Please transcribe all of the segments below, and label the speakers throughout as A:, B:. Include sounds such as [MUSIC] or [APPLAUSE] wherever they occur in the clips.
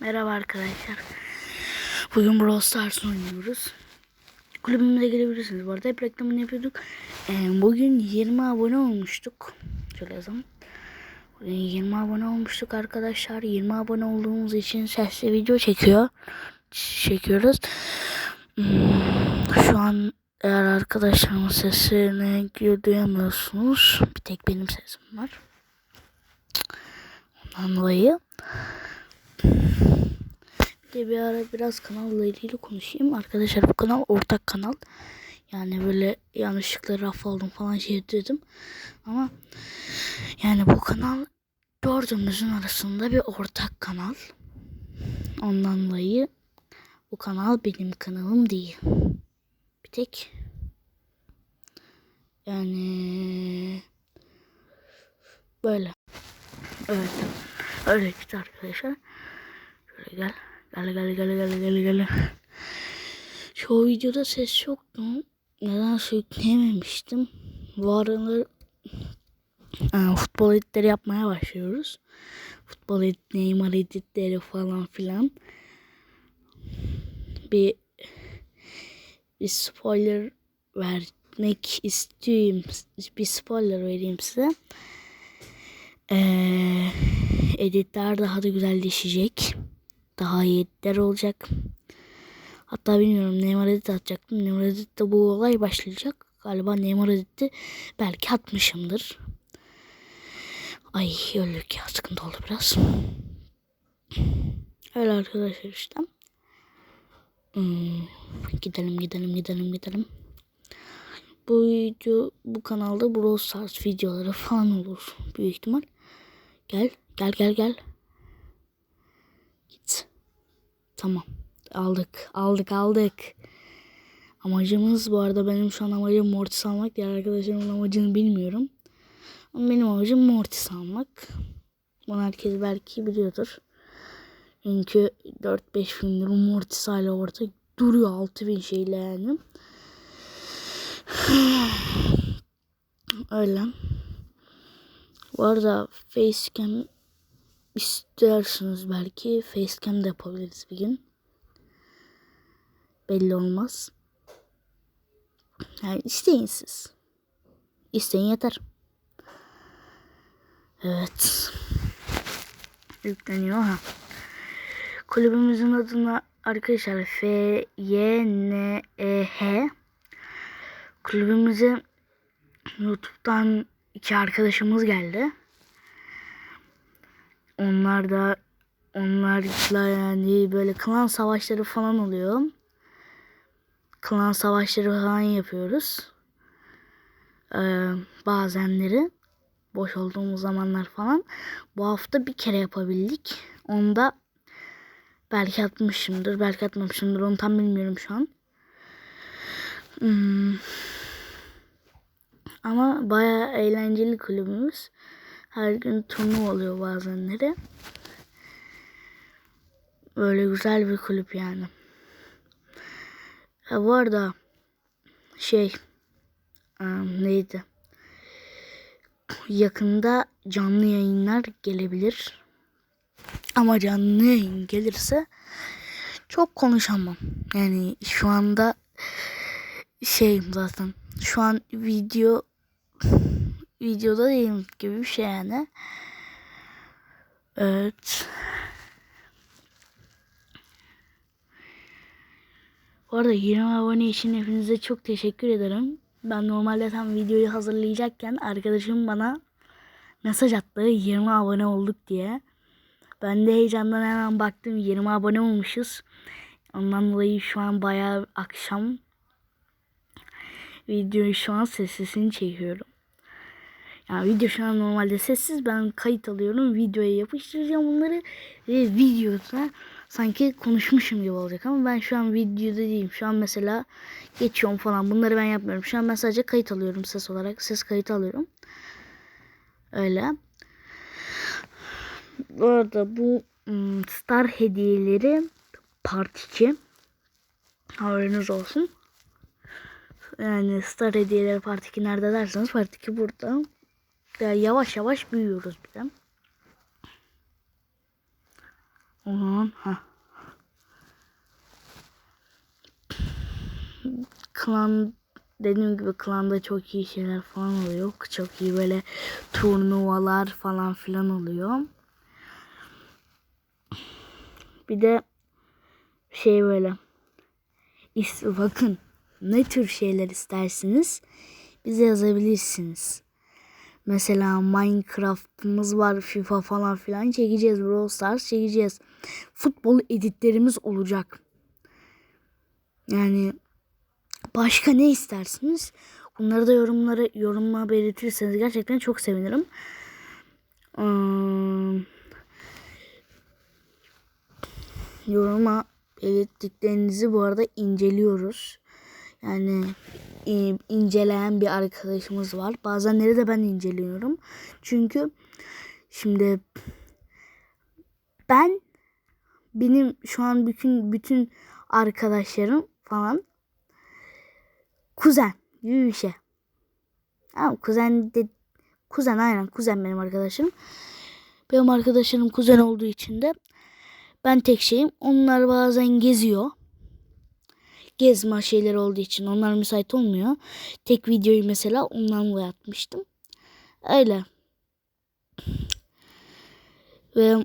A: Merhaba arkadaşlar. Bugün Brawl Stars oynuyoruz. Kulübümüze gelebilirsiniz. Bu arada hep reklamını yapıyorduk. Ee, bugün 20 abone olmuştuk. Şöyle yazalım. Bugün 20 abone olmuştuk arkadaşlar. 20 abone olduğumuz için sesli video çekiyor. Çekiyoruz. Hmm, şu an eğer arkadaşlarımın sesini duyamıyorsunuz. Bir tek benim sesim var. Ondan dolayı de bir ara biraz kanalla ilgili konuşayım. Arkadaşlar bu kanal ortak kanal. Yani böyle yanlışlıkla raf aldım falan şey dedim. Ama yani bu kanal dördümüzün arasında bir ortak kanal. Ondan dolayı bu kanal benim kanalım değil. Bir tek yani böyle. Evet. Öyle gitti arkadaşlar. Şöyle gel. Gel gel gel gel gel gel. Şu videoda ses yoktu. Neden yükleyememiştim. Bu aralar e, futbol editleri yapmaya başlıyoruz. Futbol edit, Neymar editleri falan filan. Bir bir spoiler vermek istiyorum. Bir spoiler vereyim size. Ee, editler daha da güzelleşecek. Daha iyi editler olacak. Hatta bilmiyorum Neymar edit atacaktım. Neymar editte bu olay başlayacak. Galiba Neymar editti belki atmışımdır. Ay öldük ya sıkıntı oldu biraz. Öyle arkadaşlar işte. Hmm, gidelim gidelim gidelim gidelim. Bu video bu kanalda Brawl Stars videoları falan olur büyük ihtimal. Gel gel gel gel. Git. Tamam. Aldık aldık aldık. Amacımız bu arada benim şu an amacım Mortis almak. Diğer arkadaşlarımın amacını bilmiyorum. Ama benim amacım Mortis almak. Bunu herkes belki biliyordur. Çünkü 4-5 gündür Mortis hala orada duruyor 6000 şeyle yani. [SIGHS] Öyle. Bu arada facecam istersiniz belki. Facecam de yapabiliriz bir gün. Belli olmaz. Yani isteyin siz. İsteyin yeter. Evet. Yükleniyor ha. Kulübümüzün adına arkadaşlar F Y N E H kulübümüze YouTube'dan iki arkadaşımız geldi. Onlar da onlarla yani böyle klan savaşları falan oluyor. Klan savaşları falan yapıyoruz. Ee, bazenleri boş olduğumuz zamanlar falan. Bu hafta bir kere yapabildik. Onda belki atmışımdır, belki atmamışımdır. Onu tam bilmiyorum şu an. Hmm. Ama baya eğlenceli kulübümüz. Her gün turnuva oluyor bazenleri. Böyle güzel bir kulüp yani. Ha, bu arada şey neydi? Yakında canlı yayınlar gelebilir. Ama canlı yayın gelirse çok konuşamam. Yani şu anda şeyim zaten. Şu an video videoda değilim gibi bir şey yani. Evet. Bu arada 20 abone için hepinize çok teşekkür ederim. Ben normalde tam videoyu hazırlayacakken arkadaşım bana mesaj attı 20 abone olduk diye. Ben de heyecandan hemen baktım 20 abone olmuşuz. Ondan dolayı şu an bayağı akşam videoyu şu an sessizini çekiyorum. Yani video şu an normalde sessiz. Ben kayıt alıyorum. Videoya yapıştıracağım bunları. Ve videoda sanki konuşmuşum gibi olacak. Ama ben şu an videoda değilim. Şu an mesela geçiyorum falan. Bunları ben yapmıyorum. Şu an ben sadece kayıt alıyorum ses olarak. Ses kayıt alıyorum. Öyle. Bu arada bu star hediyeleri part 2. Haberiniz olsun. Yani star hediyeleri part 2 nerede derseniz part 2 burada. Yani yavaş yavaş büyüyoruz bir de. O zaman ha. Klan dediğim gibi klanda çok iyi şeyler falan oluyor. Çok iyi böyle turnuvalar falan filan oluyor. Bir de şey böyle bakın ne tür şeyler istersiniz bize yazabilirsiniz. Mesela Minecraft'ımız var, FIFA falan filan çekeceğiz. Brawl Stars çekeceğiz. Futbol editlerimiz olacak. Yani başka ne istersiniz? Bunları da yorumlara yorumla belirtirseniz gerçekten çok sevinirim. Hmm, yoruma belirttiklerinizi bu arada inceliyoruz. Yani inceleyen bir arkadaşımız var. Bazenleri de ben inceliyorum. Çünkü şimdi ben benim şu an bütün bütün arkadaşlarım falan kuzen gibi şey. Ama kuzen de kuzen aynen kuzen benim arkadaşım. Benim arkadaşlarım kuzen olduğu için de ben tek şeyim. Onlar bazen geziyor gezme şeyler olduğu için onlar müsait olmuyor. Tek videoyu mesela ondan dolayı atmıştım. Öyle. Ve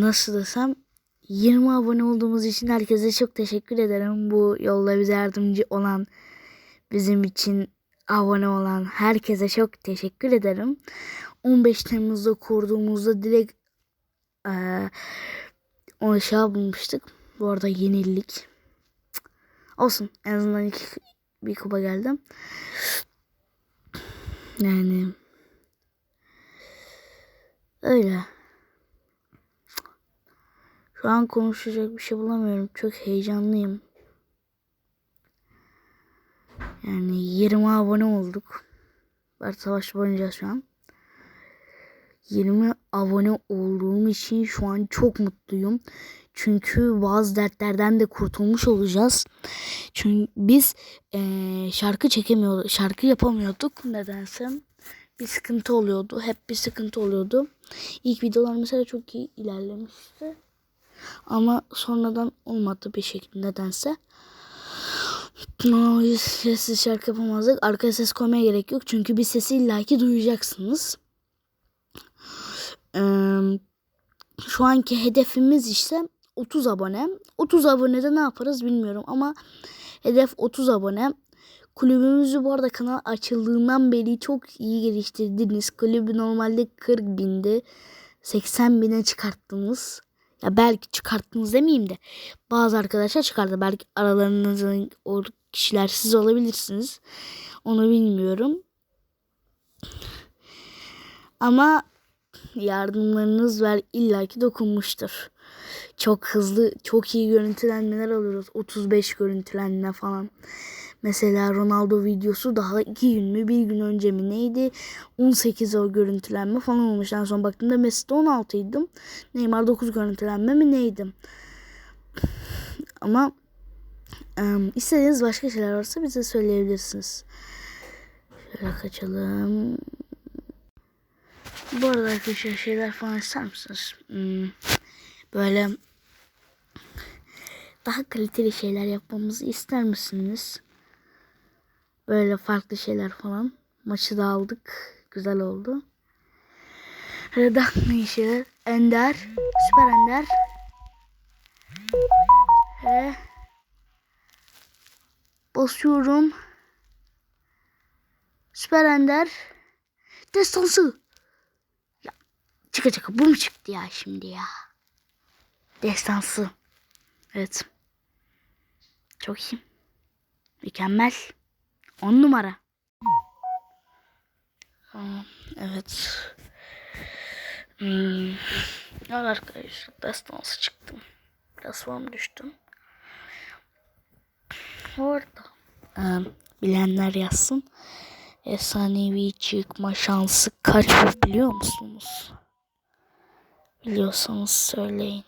A: nasıl desem 20 abone olduğumuz için herkese çok teşekkür ederim. Bu yolda bize yardımcı olan bizim için abone olan herkese çok teşekkür ederim. 15 Temmuz'da kurduğumuzda direkt ee, o şey bulmuştuk. Bu arada yenildik. Olsun. En azından ilk bir kupa geldim. Yani öyle. Şu an konuşacak bir şey bulamıyorum. Çok heyecanlıyım. Yani 20 abone olduk. Bart Savaş oynayacağız şu an. 20 abone olduğum için şu an çok mutluyum. Çünkü bazı dertlerden de kurtulmuş olacağız. Çünkü biz eee, şarkı çekemiyorduk, şarkı yapamıyorduk nedense. Bir sıkıntı oluyordu. Hep bir sıkıntı oluyordu. İlk videolar mesela çok iyi ilerlemişti. Ama sonradan olmadı bir şekilde nedense. Biz sessiz şarkı yapamazdık. Arkaya ses koymaya gerek yok. Çünkü bir sesi illaki duyacaksınız. Şu anki hedefimiz işte 30 abone. 30 abonede ne yaparız bilmiyorum ama hedef 30 abone. Kulübümüzü bu arada kanal açıldığından beri çok iyi geliştirdiniz. Kulübü normalde 40 bindi. 80 bine çıkarttınız. Ya belki çıkarttınız demeyeyim de bazı arkadaşlar çıkardı. Belki aralarınızın o kişiler siz olabilirsiniz. Onu bilmiyorum. Ama yardımlarınız ver illaki dokunmuştur. Çok hızlı, çok iyi görüntülenmeler alıyoruz. 35 görüntülenme falan. Mesela Ronaldo videosu daha iki gün mü bir gün önce mi neydi? 18 o görüntülenme falan olmuş. En son baktığımda Messi'de 16 idim. Neymar 9 görüntülenme mi neydim? Ama em, istediğiniz başka şeyler varsa bize söyleyebilirsiniz. Şöyle kaçalım. Bu arada arkadaşlar şeyler falan ister misiniz? Hmm, böyle daha kaliteli şeyler yapmamızı ister misiniz? Böyle farklı şeyler falan. Maçı da aldık. Güzel oldu. Redak ne işi? Ender. Süper Ender. Ve basıyorum. Süper Ender. Destansı. Çıka çıka bu mu çıktı ya şimdi ya? Destansı. Evet. Çok iyi. Mükemmel. On numara. Evet. Hmm. Arkadaşlar destansı çıktım. Biraz düştüm. Orada. Ee, bilenler yazsın. Efsanevi çıkma şansı kaç biliyor musunuz? Biliyorsanız söyleyin.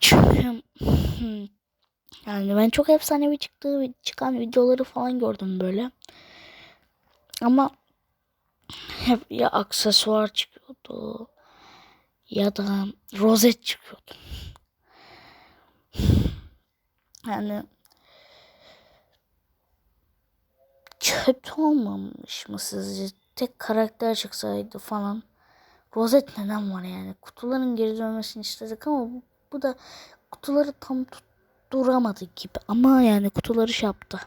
A: Çünkü [LAUGHS] yani ben çok efsanevi çıktığı çıkan videoları falan gördüm böyle. Ama hep ya aksesuar çıkıyordu ya da rozet çıkıyordu. [LAUGHS] Yani kötü olmamış mı sizce? Tek karakter çıksaydı falan. Rozet neden var yani? Kutuların geri dönmesini istedik ama bu, bu da kutuları tam tutturamadı gibi. Ama yani kutuları şey yaptı.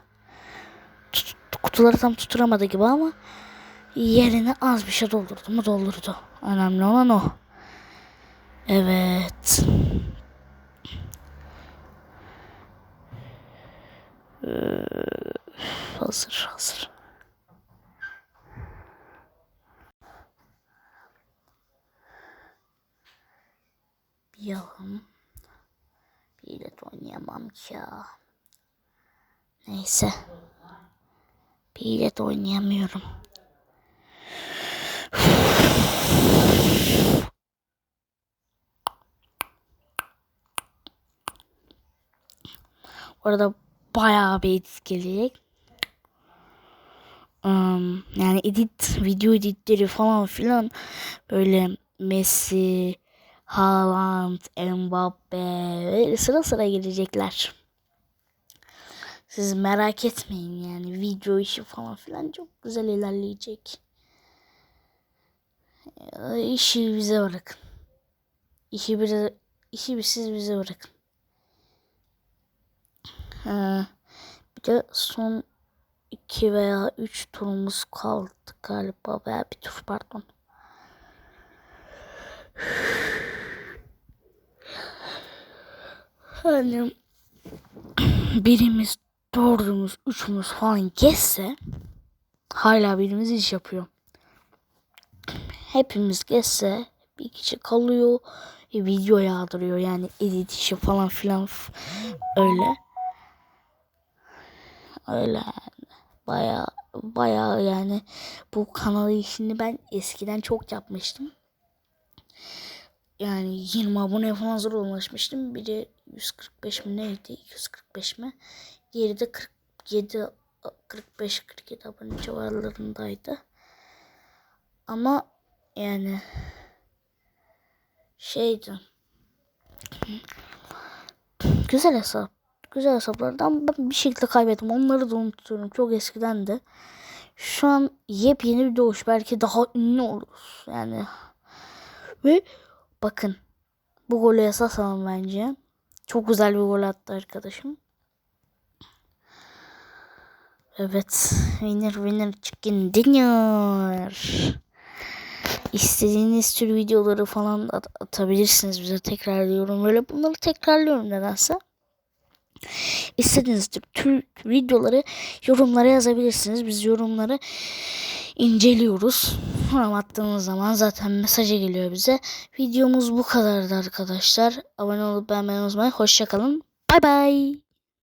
A: Tut, kutuları tam tutturamadı gibi ama yerine az bir şey doldurdu mu doldurdu. Önemli olan o. Evet. Ee, hazır hazır. Yalan. Bilet oynayamam ki ya. Neyse. Bilet oynayamıyorum. Orada bayağı bir edit gelecek. Um, yani edit, video editleri falan filan böyle Messi, Haaland, Mbappe sıra sıra gelecekler. Siz merak etmeyin yani video işi falan filan çok güzel ilerleyecek. İşi bize bırakın. İşi bize, işi siz bize bırakın. Ha, bir de son iki veya üç turumuz kaldı galiba veya bir tur pardon. Hani birimiz dördümüz üçümüz falan geçse hala birimiz iş yapıyor. Hepimiz geçse bir kişi kalıyor e, video yağdırıyor yani edit işi falan filan öyle. Öyle yani. Baya baya yani bu kanalı işini ben eskiden çok yapmıştım. Yani 20 abone falan zor ulaşmıştım. Biri 145 mi neydi? 245 mi? Diğeri de 47 45 47 abone civarlarındaydı. Ama yani şeydi. Güzel hesap. Güzel hesaplardan ben bir şekilde kaybettim. Onları da unutuyorum. Çok eskiden de. Şu an yepyeni bir doğuş. Belki daha ünlü oluruz. Yani. Ve bakın. Bu golü esas alın bence. Çok güzel bir gol attı arkadaşım. Evet. Winner winner chicken dinner. İstediğiniz tür videoları falan at atabilirsiniz bize tekrarlıyorum. Böyle bunları tekrarlıyorum nedense. İstediğiniz tür, tür videoları yorumlara yazabilirsiniz. Biz yorumları inceliyoruz. Yorum attığımız zaman zaten mesajı geliyor bize. Videomuz bu kadardı arkadaşlar. Abone olup beğenmeyi unutmayın. Hoşçakalın. Bay bay.